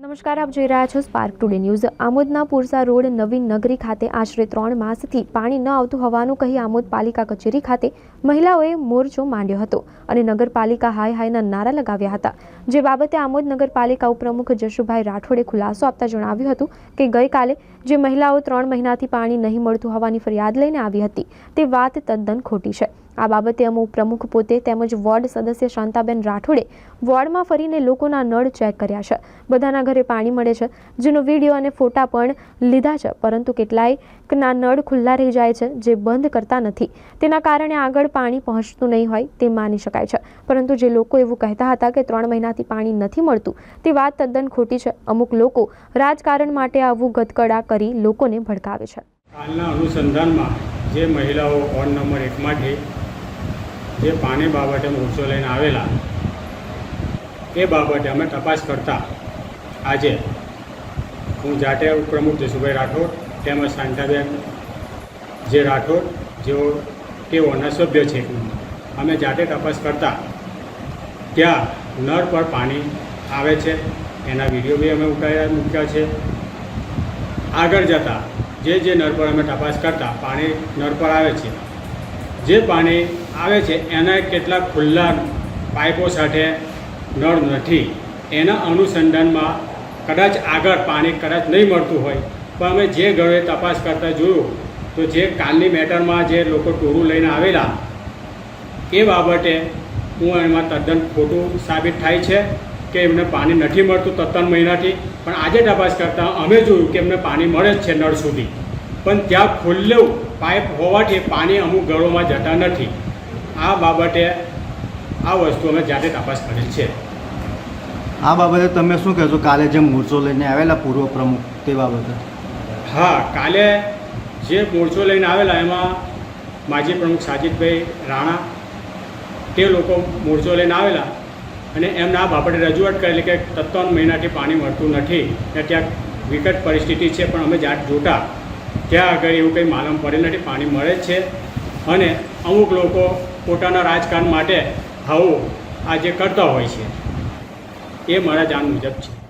નમસ્કાર, આપ જોઈ રહ્યા છો સ્પાર્ક ટુડે ન્યૂઝ આમોદના પુરસા રોડ નવીન નગરી ખાતે આશરે ત્રણ માસથી પાણી ન આવતું હોવાનું કહી આમોદ પાલિકા કચેરી ખાતે મહિલાઓએ મોરચો માંડ્યો હતો અને નગરપાલિકા હાય હાયના નારા લગાવ્યા હતા. જે બાબતે આમોદ નગરપાલિકા ઉપપ્રમુખ જશુભાઈ રાઠોડે ખુલાસો આપતા જણાવ્યું હતું કે ગઈકાલે જે મહિલાઓ ત્રણ મહિનાથી પાણી નહીં મળતું હોવાની ફરિયાદ લઈને આવી હતી, તે વાત તદ્દન ખોટી છે. આ બાબતે અમુક પ્રમુખ પોતે તેમજ વોર્ડ સદસ્ય શાંતાબેન રાઠોડે વોર્ડમાં ફરીને લોકોના નળ ચેક કર્યા છે. બધાના ઘરે પાણી મળે છે. જેનો વીડિયો અને ફોટા પણ લીધા છે. પરંતુ કેટલાયના નળ ખુલ્લા રહી જાય છે, જે બંધ કરતા નથી. તેના કારણે આગળ પાણી પહોંચતું નહીં હોય તે માની શકાય છે. પરંતુ જે લોકો એવું કહેતા હતા કે ત્રણ મહિનાથી પાણી નથી મળતું, તે વાત તદ્દન ખોટી છે. અમુક લોકો રાજકારણ માટે આવું ગતકડા કરી લોકોને ભડકાવે છે. હાલના અનુસંધાનમાં જે મહિલાઓ વોર્ડ નંબર એકમાંથી જે પાણી બાબતે મોરચો લઈને આવેલા, એ બાબતે અમે તપાસ કરતા આજે હું જાતે પ્રમુખ જસુભાઈ રાઠોડ તેમજ શાંતાબેન જે રાઠોડ, જેઓ તેઓના સભ્ય છે, અમે જાતે તપાસ કરતા ત્યાં નળ પર પાણી આવે છે, એના વીડિયો બી અમે ઉઠાવ્યા મૂક્યા છે. આગળ જતાં જે જે નળ પર અમે તપાસ કરતા પાણી નળ પર આવે છે, જે પાણી આવે છે એના કેટલાક ખુલ્લા પાઇપો સાથે નળ નથી. એના અનુસંધાનમાં કદાચ આગળ પાણી કદાચ નહીં મળતું હોય, પણ અમે જે ઘરે તપાસ કરતાં જોયું, તો જે કાલની મેટરમાં જે લોકો ટોરું લઈને આવેલા, એ બાબતે હું એમાં તદ્દન ખોટું સાબિત થાય છે. કે એમને પાણી નથી મળતું તત્તન મહિનાથી. પણ આજે તપાસ કરતાં અમે જોયું કે એમને પાણી મળે જ છે નળ સુધી. પણ ત્યાં ખુલ્લું પાઇપ હોવાથી પાણી અમુક ઘરોમાં જતા નથી. આ બાબતે આ વસ્તુ અમે જાતે તપાસ કરેલ છે. આ બાબતે તમે શું કહેશો? કાલે જે મોરચો લઈને આવેલા પૂર્વ પ્રમુખ તે બાબતે? હા કાલે જે મોરચો લઈને આવેલા એમાં માજી પ્રમુખ સાજિદભાઈ રાણા તે લોકો મોરચો લઈને આવેલા. અને એમના બાબતે રજૂઆત કરેલી કે ત્રણ મહિનાથી પાણી મળતું નથી, ને ત્યાં વિકટ પરિસ્થિતિ છે, પણ અમે જાત જોતા ત્યાં આગળ એવું કંઈ માલમ પડે નથી, પાણી મળે છે. અને અમુક લોકો પોતાના રાજકારણ માટે આવું આજે કરતા હોય છે. એ મારા જાણ મુજબ છે.